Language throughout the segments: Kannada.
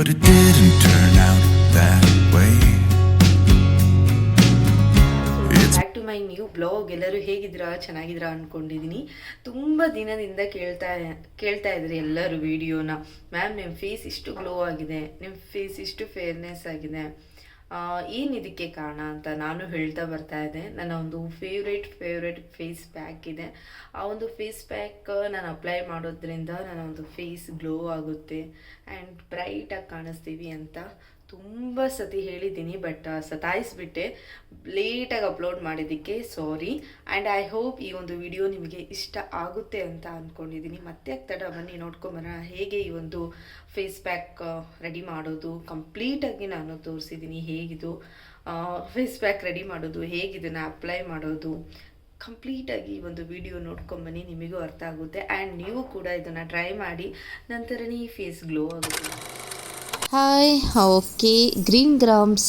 but it didn't turn out that way. Back to my new blog ಎಲ್ಲರೂ ಹೇಗಿದ್ದೀರಾ? ಚೆನ್ನಾಗಿದ್ದೀರಾ ಅಂದ್ಕೊಂಡಿದ್ದೀನಿ ತುಂಬ ದಿನದಿಂದ ಕೇಳ್ತಾ ಕೇಳ್ತಾ ಇದ್ರಿ ಎಲ್ಲರೂ ವಿಡಿಯೋನ ಮ್ಯಾಮ್ ನಿಮ್ಮ ಫೇಸ್ ಇಷ್ಟು ಗ್ಲೋ ಆಗಿದೆ. ನಿಮ್ಮ ಫೇಸ್ ಇಷ್ಟು ಫೇರ್ನೆಸ್ ಆಗಿದೆ. ಏನು ಇದಕ್ಕೆ ಕಾರಣ ಅಂತ ನಾನು ಹೇಳ್ತಾ ಬರ್ತಾ ಇದ್ದೆ. ನನ್ನ ಒಂದು ಫೇವ್ರೇಟ್ ಫೇವ್ರೇಟ್ ಫೇಸ್ ಪ್ಯಾಕ್ ಇದೆ. ಆ ಒಂದು ಫೇಸ್ ಪ್ಯಾಕ್ ನಾನು ಅಪ್ಲೈ ಮಾಡೋದ್ರಿಂದ ನನ್ನ ಒಂದು ಫೇಸ್ ಗ್ಲೋ ಆಗುತ್ತೆ. ಆ್ಯಂಡ್ ಬ್ರೈಟಾಗಿ ಕಾಣಿಸ್ತೀವಿ ಅಂತ ತುಂಬ ಸತಿ ಹೇಳಿದ್ದೀನಿ ಬಟ್ ಸತಾಯಿಸ್ಬಿಟ್ಟೆ. ಲೇಟಾಗಿ ಅಪ್ಲೋಡ್ ಮಾಡಿದ್ದಕ್ಕೆ ಸಾರಿ ಆ್ಯಂಡ್ ಐ ಹೋಪ್ ಈ ಒಂದು ವಿಡಿಯೋ ನಿಮಗೆ ಇಷ್ಟ ಆಗುತ್ತೆ ಅಂತ ಅಂದ್ಕೊಂಡಿದ್ದೀನಿ ಮತ್ತೆ ತಡ, ಬನ್ನಿ ನೋಡ್ಕೊಂಬರೋಣ ಹೇಗೆ ಈ ಒಂದು ಫೇಸ್ ಪ್ಯಾಕ್ ರೆಡಿ ಮಾಡೋದು ಕಂಪ್ಲೀಟಾಗಿ ನಾನು ತೋರಿಸಿದ್ದೀನಿ ಹೇಗಿದು. ಫೇಸ್ ಪ್ಯಾಕ್ ರೆಡಿ ಮಾಡೋದು ಹೇಗಿದನ್ನು ಅಪ್ಲೈ ಮಾಡೋದು. ಕಂಪ್ಲೀಟಾಗಿ ಈ ಒಂದು ವಿಡಿಯೋ ನೋಡ್ಕೊಂಬನ್ನಿ ನಿಮಗೂ ಅರ್ಥ ಆಗುತ್ತೆ. ಆ್ಯಂಡ್ ನೀವು ಕೂಡ ಇದನ್ನು ಟ್ರೈ ಮಾಡಿ, ನಂತರನೇ ಈ ಫೇಸ್ ಗ್ಲೋ ಆಗುತ್ತೆ. ಹಾಯ್ ಓಕೆ ಗ್ರೀನ್ ಗ್ರಾಮ್ಸ್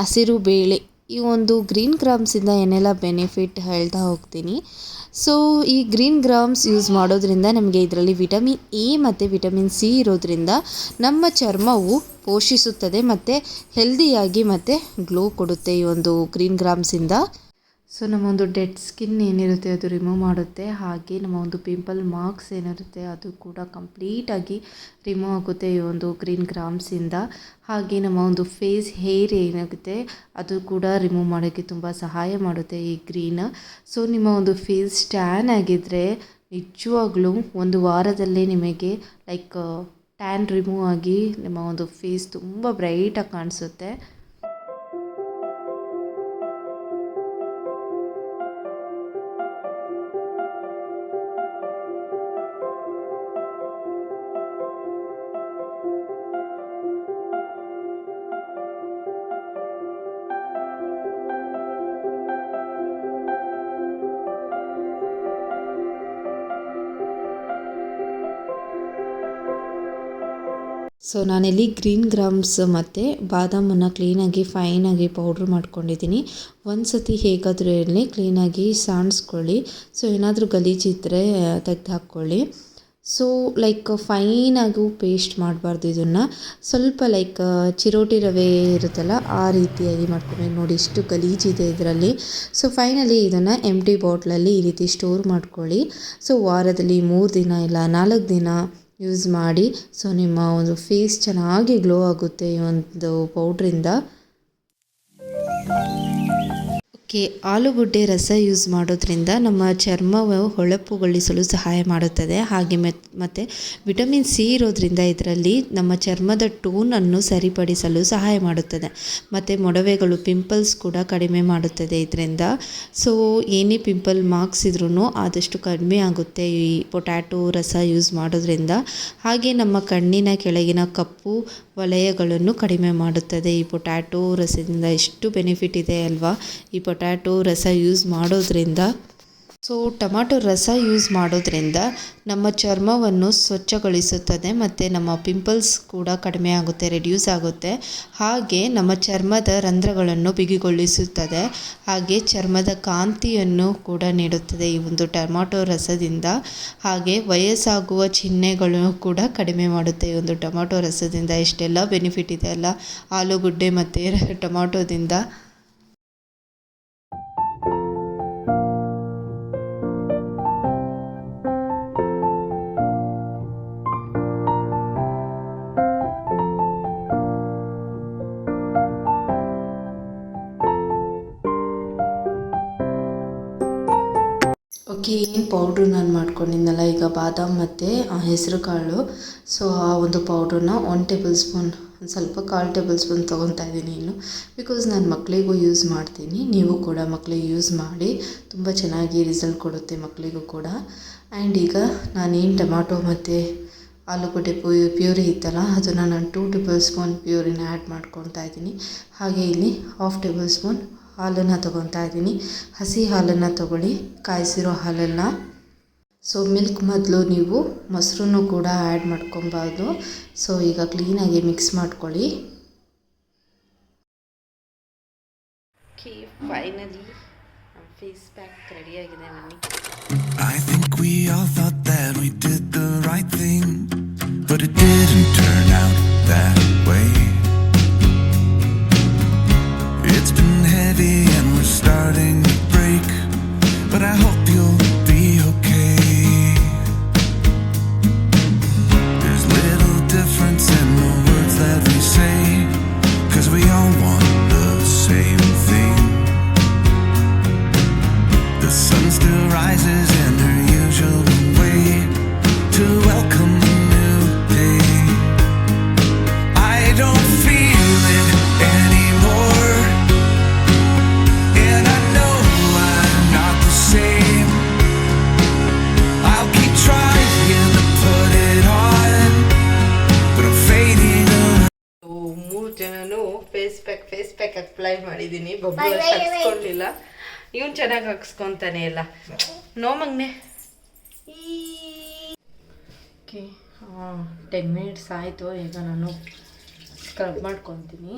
ಹಸಿರು ಬೇಳೆ, ಈ ಒಂದು ಗ್ರೀನ್ ಗ್ರಾಮ್ಸಿಂದ ಏನೆಲ್ಲ ಬೆನಿಫಿಟ್ ಹೇಳ್ತಾ ಹೋಗ್ತೀನಿ. ಸೊ ಈ ಗ್ರೀನ್ ಗ್ರಾಮ್ಸ್ ಯೂಸ್ ಮಾಡೋದ್ರಿಂದ ನಮಗೆ ಇದರಲ್ಲಿ ವಿಟಮಿನ್ ಎ ಮತ್ತು ವಿಟಮಿನ್ ಸಿ ಇರೋದ್ರಿಂದ ನಮ್ಮ ಚರ್ಮವು ಪೋಷಿಸುತ್ತದೆ ಮತ್ತು ಹೆಲ್ದಿಯಾಗಿ ಮತ್ತು ಗ್ಲೋ ಕೊಡುತ್ತೆ ಈ ಒಂದು ಗ್ರೀನ್ ಗ್ರಾಮ್ಸಿಂದ ಸೊ ನಮ್ಮ ಒಂದು ಡೆಡ್ ಸ್ಕಿನ್ ಏನಿರುತ್ತೆ ಅದು ರಿಮೂವ್ ಮಾಡುತ್ತೆ, ಹಾಗೆ ನಮ್ಮ ಒಂದು ಪಿಂಪಲ್ ಮಾರ್ಕ್ಸ್ ಏನಿರುತ್ತೆ ಅದು ಕೂಡ ಕಂಪ್ಲೀಟಾಗಿ ರಿಮೂವ್ ಆಗುತ್ತೆ ಈ ಒಂದು ಗ್ರೀನ್ ಗ್ರಾಮ್ಸಿಂದ ಹಾಗೆ ನಮ್ಮ ಒಂದು ಫೇಸ್ ಹೇರ್ ಏನಾಗುತ್ತೆ ಅದು ಕೂಡ ರಿಮೂವ್ ಮಾಡೋಕ್ಕೆ ತುಂಬ ಸಹಾಯ ಮಾಡುತ್ತೆ ಈ ಗ್ರೀನ್. ಸೊ ನಿಮ್ಮ ಒಂದು ಫೇಸ್ ಟ್ಯಾನ್ ಆಗಿದ್ದರೆ ನಿಜವಾಗ್ಲೂ ಒಂದು ವಾರದಲ್ಲೇ ನಿಮಗೆ ಲೈಕ್ ಟ್ಯಾನ್ ರಿಮೂವ್ ಆಗಿ ನಿಮ್ಮ ಒಂದು ಫೇಸ್ ತುಂಬ ಬ್ರೈಟಾಗಿ ಕಾಣಿಸುತ್ತೆ. ಸೊ ನಾನಿಲ್ಲಿ ಗ್ರೀನ್ ಗ್ರಾಮ್ಸ್ ಮತ್ತು ಬಾದಾಮನ್ನು ಕ್ಲೀನಾಗಿ ಫೈನಾಗಿ ಪೌಡ್ರ್ ಮಾಡ್ಕೊಂಡಿದ್ದೀನಿ. ಒಂದು ಸತಿ ಹೇಗಾದರೂ ಇರಲಿ ಕ್ಲೀನಾಗಿ ಸಾಣಿಸ್ಕೊಳ್ಳಿ ಸೊ ಏನಾದರೂ ಗಲೀಜಿದ್ದರೆ ತೆಗ್ದು ಹಾಕ್ಕೊಳ್ಳಿ. ಸೊ ಲೈಕ್ ಫೈನಾಗೂ ಪೇಸ್ಟ್ ಮಾಡಬಾರ್ದು ಇದನ್ನು. ಸ್ವಲ್ಪ ಲೈಕ್ ಚಿರೋಟಿ ರವೆ ಇರುತ್ತಲ್ಲ, ಆ ರೀತಿಯಾಗಿ ಮಾಡ್ಕೊಬೇಕು ನೋಡಿ, ಇಷ್ಟು ಗಲೀಜಿದೆ ಇದರಲ್ಲಿ. ಸೊ ಫೈನಲಿ ಇದನ್ನು ಎಂ ಟಿ ಬಾಟ್ಲಲ್ಲಿ ಈ ರೀತಿ ಸ್ಟೋರ್ ಮಾಡ್ಕೊಳ್ಳಿ. ಸೊ ವಾರದಲ್ಲಿ ಮೂರು ದಿನ ಇಲ್ಲ, ನಾಲ್ಕು ದಿನ ಯೂಸ್ ಮಾಡಿ. ಸೊ ನಿಮ್ಮ ಒಂದು ಫೇಸ್ ಚೆನ್ನಾಗಿ ಗ್ಲೋ ಆಗುತ್ತೆ ಈ ಒಂದು ಪೌಡ್ರಿಂದ ಓಕೆ ಆಲೂಗಡ್ಡೆ ರಸ ಯೂಸ್ ಮಾಡೋದ್ರಿಂದ ನಮ್ಮ ಚರ್ಮವು ಹೊಳಪುಗೊಳಿಸಲು ಸಹಾಯ ಮಾಡುತ್ತದೆ. ಹಾಗೆ ಮತ್, ಮತ್ತು ವಿಟಮಿನ್ ಸಿ ಇರೋದ್ರಿಂದ ಇದರಲ್ಲಿ ನಮ್ಮ ಚರ್ಮದ ಟೋನನ್ನು ಸರಿಪಡಿಸಲು ಸಹಾಯ ಮಾಡುತ್ತದೆ. ಮತ್ತು ಮೊಡವೆಗಳು ಪಿಂಪಲ್ಸ್ ಕೂಡ ಕಡಿಮೆ ಮಾಡುತ್ತದೆ ಇದರಿಂದ. ಸೊ ಏನೇ ಪಿಂಪಲ್ ಮಾರ್ಕ್ಸ್ ಇದ್ರೂ ಆದಷ್ಟು ಕಡಿಮೆ ಆಗುತ್ತೆ ಈ ಪೊಟ್ಯಾಟೊ ರಸ ಯೂಸ್ ಮಾಡೋದ್ರಿಂದ. ಹಾಗೆ ನಮ್ಮ ಕಣ್ಣಿನ ಕೆಳಗಿನ ಕಪ್ಪು ವಲಯಗಳನ್ನು ಕಡಿಮೆ ಮಾಡುತ್ತದೆ. ಈ ಪೊಟ್ಯಾಟೋ ರಸದಿಂದ ಎಷ್ಟು ಬೆನಿಫಿಟ್ ಇದೆ ಅಲ್ವಾ? ಈ ಪೊಟ್ಯಾಟೋ ರಸ ಯೂಸ್ ಮಾಡೋದ್ರಿಂದ ಸೊ ಟೊಮಾಟೊ ರಸ ಯೂಸ್ ಮಾಡೋದ್ರಿಂದ ನಮ್ಮ ಚರ್ಮವನ್ನು ಸ್ವಚ್ಛಗೊಳಿಸುತ್ತದೆ ಮತ್ತು ನಮ್ಮ ಪಿಂಪಲ್ಸ್ ಕೂಡ ಕಡಿಮೆ ಆಗುತ್ತೆ ರೆಡ್ಯೂಸ್ ಆಗುತ್ತೆ. ಹಾಗೆ ನಮ್ಮ ಚರ್ಮದ ರಂಧ್ರಗಳನ್ನು ಬಿಗಿಗೊಳಿಸುತ್ತದೆ. ಹಾಗೆ ಚರ್ಮದ ಕಾಂತಿಯನ್ನು ಕೂಡ ನೀಡುತ್ತದೆ ಈ ಒಂದು ಟೊಮ್ಯಾಟೊ ರಸದಿಂದ. ಹಾಗೆ ವಯಸ್ಸಾಗುವ ಚಿಹ್ನೆಗಳು ಕೂಡ ಕಡಿಮೆ ಮಾಡುತ್ತೆ ಈ ಒಂದು ಟೊಮ್ಯಾಟೊ ರಸದಿಂದ. ಇಷ್ಟೆಲ್ಲ ಬೆನಿಫಿಟ್ ಇದೆ ಅಲ್ಲ? ಆಲೂಗಡ್ಡೆ ಮತ್ತು ಟೊಮಾಟೊದಿಂದ. ಓಕೆ ಏನು ಪೌಡ್ರು ನಾನು ಮಾಡ್ಕೊಂಡಿದ್ದೆನಲ್ಲ ಈಗ ಬಾದಾಮ್ ಮತ್ತು ಹೆಸರು ಕಾಳು ಸೊ ಆ ಒಂದು ಪೌಡ್ರನ್ನ ಒನ್ ಟೇಬಲ್ ಸ್ಪೂನ್ ಒಂದು ಸ್ವಲ್ಪ ಕಾಲು ಟೇಬಲ್ ಸ್ಪೂನ್ ತೊಗೊತಾ ಇದ್ದೀನಿ ಇನ್ನು. ಬಿಕಾಸ್ ನಾನು ಮಕ್ಕಳಿಗೂ ಯೂಸ್ ಮಾಡ್ತೀನಿ, ನೀವು ಕೂಡ ಮಕ್ಕಳಿಗೆ ಯೂಸ್ ಮಾಡಿ, ತುಂಬ ಚೆನ್ನಾಗಿ ರಿಸಲ್ಟ್ ಕೊಡುತ್ತೆ ಮಕ್ಕಳಿಗೂ ಕೂಡ. ಆ್ಯಂಡ್ ಈಗ ನಾನೇನು ಟೊಮಾಟೊ ಮತ್ತು ಆಲೂಗಡ್ಡೆ ಪ್ಯೂ ಪ್ಯೂರಿ ಇತ್ತಲ್ಲ, ಅದನ್ನು ನಾನು ಟೂ ಟೇಬಲ್ ಸ್ಪೂನ್ ಪ್ಯೂರಿನ ಆ್ಯಡ್ ಮಾಡ್ಕೊತಾ ಇದ್ದೀನಿ. ಹಾಗೆ ಇಲ್ಲಿ ಹಾಫ್ ಟೇಬಲ್ ಸ್ಪೂನ್ ಹಾಲನ್ನು ತೊಗೊತಾ ಇದ್ದೀನಿ. ಹಸಿ ಹಾಲನ್ನು ತೊಗೊಳ್ಳಿ. ಕಾಯಿಸಿರೋ ಹಾಲನ್ನು. ಸೊ ಮಿಲ್ಕ್ ಮೊದಲು ನೀವು ಮೊಸರನ್ನು ಕೂಡ ಆ್ಯಡ್ ಮಾಡ್ಕೊಬಾರ್ದು ಸೊ ಈಗ ಕ್ಲೀನಾಗಿ ಮಿಕ್ಸ್ ಮಾಡ್ಕೊಳ್ಳಿ. ಓಕೆ ಫೈನಲಿ ಫೇಸ್ ಪ್ಯಾಕ್ ರೆಡಿಯಾಗಿದೆ I think we all thought that we did the right thing, but it didn't turn out ಇವತ್ತು and we're starting to break. But I hope you'll. Apply ಮಾಡಿದ್ದೀನಿ ಬಬ್ಬು ಹಾಕ್ಸ್ಕೊಂಡಿಲ್ಲ ಇವನು ಚೆನ್ನಾಗಿ ಹಾಕ್ಸ್ಕೊತಾನೆ ಇಲ್ಲ ನೋ ಮಗ್ನೆ. ಓಕೆ ಟೆನ್ ಮಿನಿಟ್ಸ್ ಆಯಿತು. ಈಗ ನಾನು ಸ್ಕ್ರಬ್ ಮಾಡ್ಕೊತೀನಿ.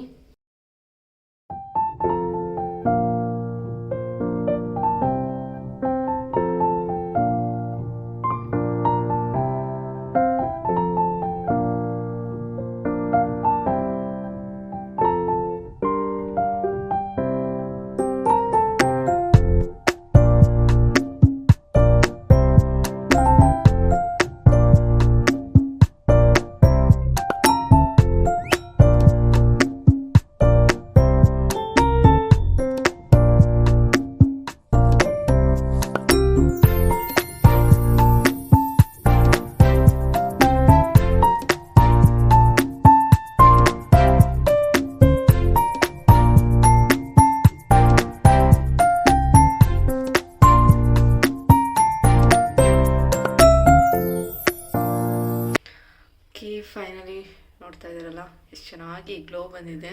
ಎಷ್ಟು ಚೆನ್ನಾಗಿ ಗ್ಲೋ ಬಂದಿದೆ.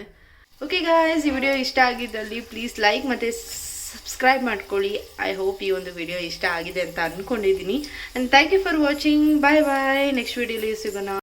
ಓಕೆ ಗಾಯ್ಸ್ ಈ ವಿಡಿಯೋ ಇಷ್ಟ ಆಗಿದ್ದಲ್ಲಿ ಪ್ಲೀಸ್ ಲೈಕ್ ಮತ್ತು ಸಬ್ಸ್ಕ್ರೈಬ್ ಮಾಡ್ಕೊಳ್ಳಿ. ಐ ಹೋಪ್ ಈ ಒಂದು ವಿಡಿಯೋ ಇಷ್ಟ ಆಗಿದೆ ಅಂತ ಅಂದ್ಕೊಂಡಿದ್ದೀನಿ and thank you for watching bye bye next ವಿಡಿಯೋಲಿ ಸಿಗೋಣ.